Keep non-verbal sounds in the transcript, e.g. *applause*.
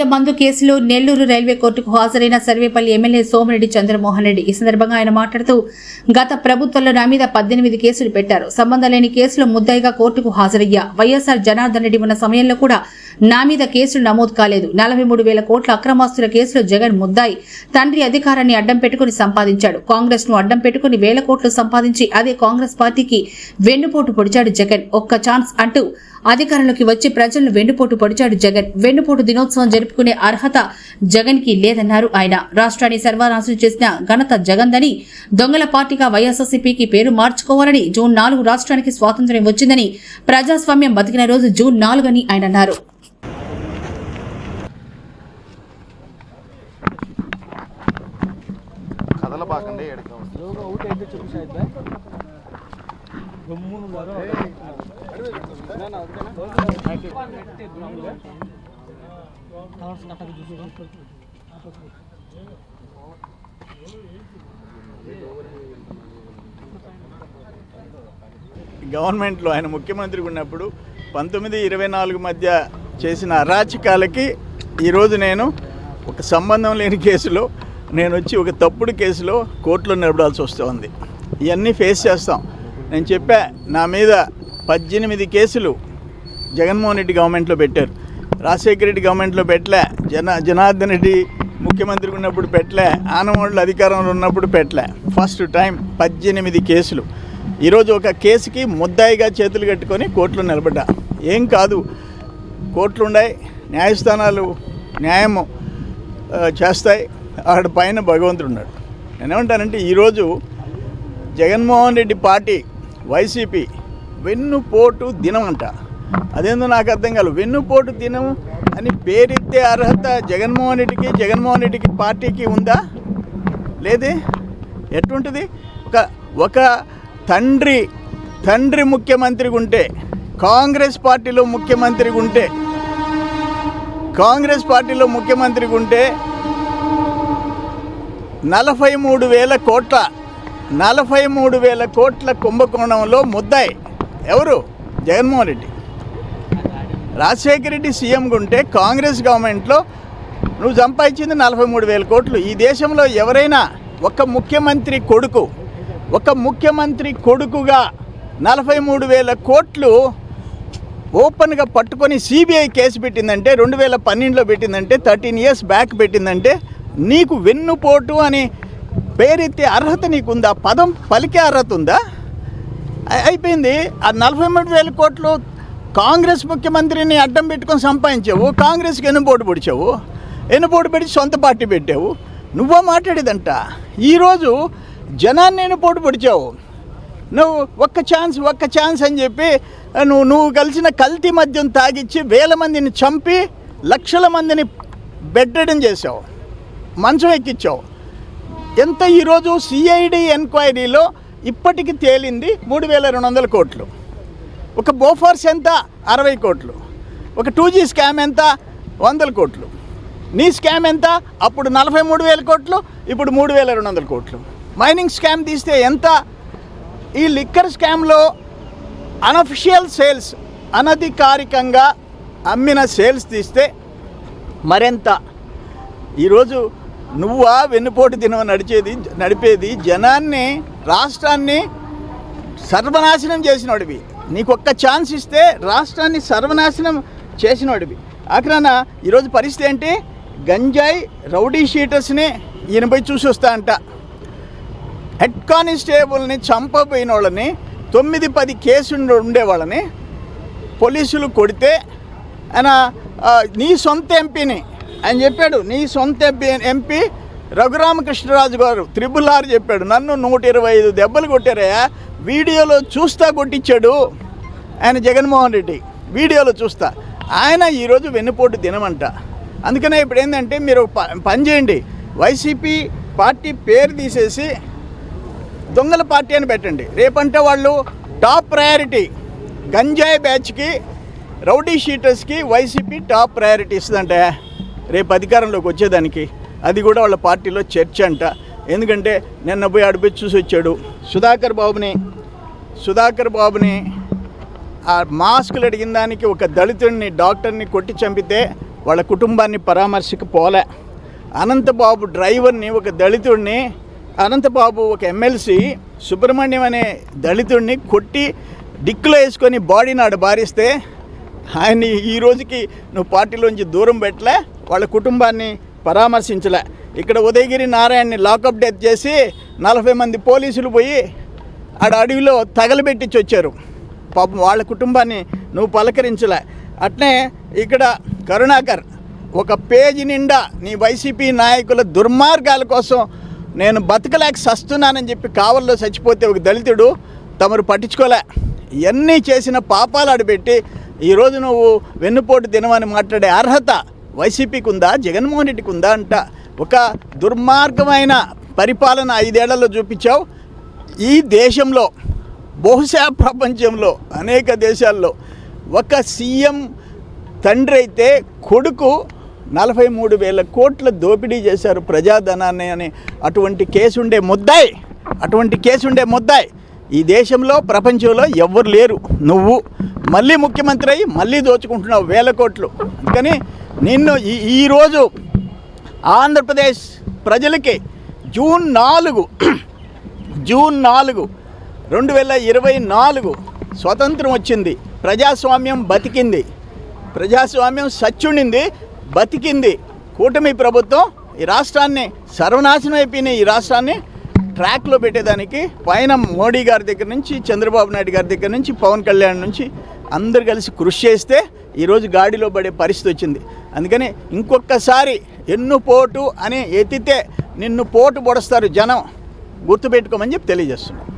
కల్తీయ మందు కేసులో నెల్లూరు రైల్వే కోర్టుకు హాజరైన సర్వేపల్లి ఎమ్మెల్యే సోమిరెడ్డి చంద్రమోహన్ రెడ్డి ఈ సందర్భంగా ఆయన మాట్లాడుతూ గత ప్రభుత్వంలో నా మీద పద్దెనిమిది కేసులు పెట్టారు. సంబంధం లేని కేసులు ముద్దాయిగా కోర్టుకు హాజరయ్యా. వైఎస్ఆర్ జనార్దన్ రెడ్డి ఉన్న సమయంలో కూడా నా మీద కేసులు నమోదు కాలేదు. నలభై మూడు వేల కోట్ల అక్రమాస్తుల కేసులో జగన్ ముద్దాయి. తండ్రి అధికారాన్ని అడ్డం పెట్టుకుని సంపాదించాడు. కాంగ్రెస్ను అడ్డం పెట్టుకుని వేల కోట్లు సంపాదించి అదే కాంగ్రెస్ పార్టీకి వెన్నుపోటు పొడిచాడు జగన్. ఒక్క ఛాన్స్ అంటూ అధికారంలోకి వచ్చి ప్రజలను వెన్నుపోటు పొడిచాడు జగన్. వెన్నుపోటు దినోత్సవం జరుపుకునే అర్హత జగన్కి లేదన్నారు ఆయన. రాష్ట్రాన్ని సర్వనాశనం చేసిన ఘనత జగందని దొంగల పార్టీగా వైఎస్ఆర్సీపీకి పేరు మార్చుకోవాలని జూన్ నాలుగు రాష్ట్రానికి స్వాతంత్ర్యం వచ్చిందని ప్రజాస్వామ్యం బతికిన రోజు జూన్ నాలుగని ఆయన అన్నారు. గవర్నమెంట్లో ఆయన ముఖ్యమంత్రిగా ఉన్నప్పుడు పంతొమ్మిది ఇరవై నాలుగు మధ్య చేసిన అరాచకాలకి ఈరోజు నేను ఒక సంబంధం లేని కేసులో నేను వచ్చి ఒక తప్పుడు కేసులో కోర్టులో నిలబడాల్సి వస్తుంది ఇవన్నీ ఫేస్ చేస్తాం. నేను చెప్పా నా మీద పద్దెనిమిది కేసులు జగన్మోహన్ రెడ్డి గవర్నమెంట్లో పెట్టారు. రాజశేఖర రెడ్డి గవర్నమెంట్లో పెట్టలే జన జనార్దన్ రెడ్డి ముఖ్యమంత్రి ఉన్నప్పుడు పెట్టలే ఆనవాళ్ళు అధికారంలో ఉన్నప్పుడు పెట్టలే. ఫస్ట్ టైం పద్దెనిమిది కేసులు. ఈరోజు ఒక కేసుకి ముద్దాయిగా చేతులు కట్టుకొని కోర్టులో నిలబడ్డా. ఏం కాదు. కోర్టులు ఉన్నాయి న్యాయస్థానాలు న్యాయము చేస్తాయి. ఆడ పైన భగవంతుడు ఉన్నాడు నేనేమంటానంటే ఈరోజు జగన్మోహన్ రెడ్డి పార్టీ వైసీపీ వెన్నుపోటు దినం అంట అదేందో నాకు అర్థం కాదు వెన్నుపోటు దినం అని పేరెత్తే అర్హత జగన్మోహన్ రెడ్డికి జగన్మోహన్ రెడ్డికి పార్టీకి ఉందా? లేదే? ఎటువంటిది? ఒక ఒక తండ్రి తండ్రి ముఖ్యమంత్రిగా ఉంటే కాంగ్రెస్ పార్టీలో ముఖ్యమంత్రిగా ఉంటే కాంగ్రెస్ పార్టీలో ముఖ్యమంత్రిగా ఉంటే నలభై మూడు వేల కోట్ల నలభై మూడు వేల కోట్ల కుంభకోణంలో ముద్దాయి ఎవరు? జగన్మోహన్ రెడ్డి. రాజశేఖర రెడ్డి సీఎంగా ఉంటే కాంగ్రెస్ గవర్నమెంట్లో నువ్వు సంపాదించింది నలభై మూడు వేల కోట్లు. ఈ దేశంలో ఎవరైనా ఒక ముఖ్యమంత్రి కొడుకు ఒక ముఖ్యమంత్రి కొడుకుగా నలభై మూడు వేల కోట్లు ఓపెన్గా పట్టుకొని సిబిఐ కేసు పెట్టిందంటే రెండు వేల పన్నెండులో పెట్టిందంటే థర్టీన్ ఇయర్స్ బ్యాక్ పెట్టిందంటే నీకు వెన్నుపోటు అని పేరెత్తే అర్హత నీకుందా? పదం పలికే అర్హత ఉందా? అయిపోయింది. ఆ నలభై మూడు వేల కోట్లు కాంగ్రెస్ ముఖ్యమంత్రిని అడ్డం పెట్టుకొని సంపాదించావు. కాంగ్రెస్కి ఎన్నుపోటు పొడిచావు. ఎన్నుపోటు పెట్టి సొంత పార్టీ పెట్టావు. నువ్వో మాట్లాడేదంట. ఈరోజు జనాన్ని ఎన్నుపోటు పొడిచావు. నువ్వు ఒక్క ఛాన్స్ ఒక్క ఛాన్స్ అని చెప్పి నువ్వు నువ్వు కలిసిన కల్తీ మద్యం తాగిచ్చి వేల మందిని చంపి లక్షల మందిని బెడ్డడం చేసావు మంచం ఎక్కించావు. ఎంత ఈరోజు సిఐడి ఎంక్వైరీలో ఇప్పటికి తేలింది మూడు వేల రెండు వందల కోట్లు. ఒక బోఫర్స్ ఎంత? అరవై కోట్లు. ఒక టూ జీ స్కామ్ ఎంత? వందల కోట్లు. నీ స్కామ్ ఎంత? అప్పుడు నలభై మూడు వేల కోట్లు ఇప్పుడు మూడు వేల రెండు వందల కోట్లు. మైనింగ్ స్కామ్ తీస్తే ఎంత? ఈ లిక్కర్ స్కామ్లో అనఫిషియల్ సేల్స్ అనధికారికంగా అమ్మిన సేల్స్ తీస్తే మరెంత? ఈరోజు నువ్వా వెన్నుపోటు దినం నడిచేది నడిపేది? జనాన్ని రాష్ట్రాన్ని సర్వనాశనం చేసినోడివి. నీకు ఒక్క ఛాన్స్ ఇస్తే రాష్ట్రాన్ని సర్వనాశనం చేసినోడివి. అక్కడ ఈరోజు పరిస్థితి ఏంటి? గంజాయి రౌడీ షీటర్స్ని ఈయన పోయి చూసి వస్తా అంట. హెడ్ కానిస్టేబుల్ని చంపబోయిన వాళ్ళని తొమ్మిది పది కేసు ఉండేవాళ్ళని పోలీసులు కొడితే ఆయన నీ సొంత ఎంపీని ఆయన చెప్పాడు. నీ సొంత ఎంపీ ఎంపీ రఘురామకృష్ణరాజు గారు త్రిబుల్ ఆర్ చెప్పాడు. నన్ను నూట ఇరవై ఐదు దెబ్బలు కొట్టారయ్యా వీడియోలో చూస్తా కొట్టించాడు ఆయన జగన్మోహన్ రెడ్డి. వీడియోలో చూస్తా. ఆయన ఈరోజు వెన్నుపోటు దినమంట. అందుకనే ఇప్పుడు ఏంటంటే మీరు ప- పని చేయండి. వైసీపీ పార్టీ పేరు తీసేసి దొంగల పార్టీ అని పెట్టండి. రేపంటే వాళ్ళు టాప్ ప్రయారిటీ గంజాయి బ్యాచ్కి రౌడీ షీటర్స్కి వైసీపీ టాప్ ప్రయారిటీ ఇస్తుందంటే రేపు అధికారంలోకి వచ్చేదానికి అది కూడా వాళ్ళ పార్టీలో చర్చ అంట. ఎందుకంటే నిన్న పోయి అడిపోయి చూసి వచ్చాడు. సుధాకర్ బాబుని సుధాకర్ బాబుని ఆ మాస్కులు అడిగిన దానికి ఒక దళితుడిని డాక్టర్ని కొట్టి చంపితే వాళ్ళ కుటుంబాన్ని పరామర్శకు పోలే. అనంతబాబు డ్రైవర్ని ఒక దళితుడిని అనంతబాబు ఒక ఎమ్మెల్సీ సుబ్రహ్మణ్యం అనే దళితుడిని కొట్టి డిక్కులో వేసుకొని బాడీని ఆడ బారిస్తే ఆయన్ని ఈ రోజుకి నువ్వు పార్టీలోంచి దూరం పెట్టలే. వాళ్ళ కుటుంబాన్ని పరామర్శించలే. ఇక్కడ ఉదయగిరి నారాయణని లాకప్ డెత్ చేసి నలభై మంది పోలీసులు పోయి ఆడ అడవిలో తగలబెట్టించి వచ్చారు. పాపం వాళ్ళ కుటుంబాన్ని నువ్వు పలకరించలే. అట్నే ఇక్కడ కరుణాకర్ ఒక పేజీ నిండా నీ వైసీపీ నాయకుల దుర్మార్గాల కోసం నేను బతకలేక సస్తున్నానని చెప్పి కావల్లో చచ్చిపోతే ఒక దళితుడు తమరు పట్టించుకోలే. ఇవన్నీ చేసిన పాపాలు ఆడబెట్టి ఈరోజు నువ్వు వెన్నుపోటు తినమని మాట్లాడే అర్హత వైసీపీకి ఉందా జగన్మోహన్ రెడ్డికి ఉందా అంట ఒక దుర్మార్గమైన పరిపాలన ఐదేళ్ళలో చూపించావు. ఈ దేశంలో బహుశా ప్రపంచంలో అనేక దేశాల్లో ఒక సీఎం తండ్రి అయితే కొడుకు నలభై మూడు వేల కోట్ల దోపిడీ చేశారు ప్రజాధనాన్ని అని అటువంటి కేసు ఉండే ముద్దాయి. అటువంటి కేసు ఉండే ముద్దాయి. ఈ దేశంలో ప్రపంచంలో ఎవ్వరు లేరు. నువ్వు మళ్ళీ ముఖ్యమంత్రి అయ్యి మళ్ళీ దోచుకుంటున్నావు వేల కోట్లు. అందుకని నిన్ను ఈ ఈరోజు ఆంధ్రప్రదేశ్ ప్రజలకి జూన్ నాలుగు *clears throat* జూన్ నాలుగు రెండు వేల ఇరవై నాలుగు స్వతంత్రం వచ్చింది. ప్రజాస్వామ్యం బతికింది. ప్రజాస్వామ్యం సచ్చుండింది బతికింది. కూటమి ప్రభుత్వం ఈ రాష్ట్రాన్ని సర్వనాశనం అయిపోయిన ఈ రాష్ట్రాన్ని. ట్రాక్లో పెట్టేదానికి పైన మోడీ గారి దగ్గర నుంచి చంద్రబాబు నాయుడు గారి దగ్గర నుంచి పవన్ కళ్యాణ్ నుంచి అందరు కలిసి కృషి చేస్తే ఈరోజు గాడిలో పడే పరిస్థితి వచ్చింది. అందుకని ఇంకొకసారి ఎన్ను పోటు అని ఎత్తితే నిన్ను పోటు పొడుస్తారు జనం. గుర్తుపెట్టుకోమని చెప్పి తెలియజేస్తున్నాను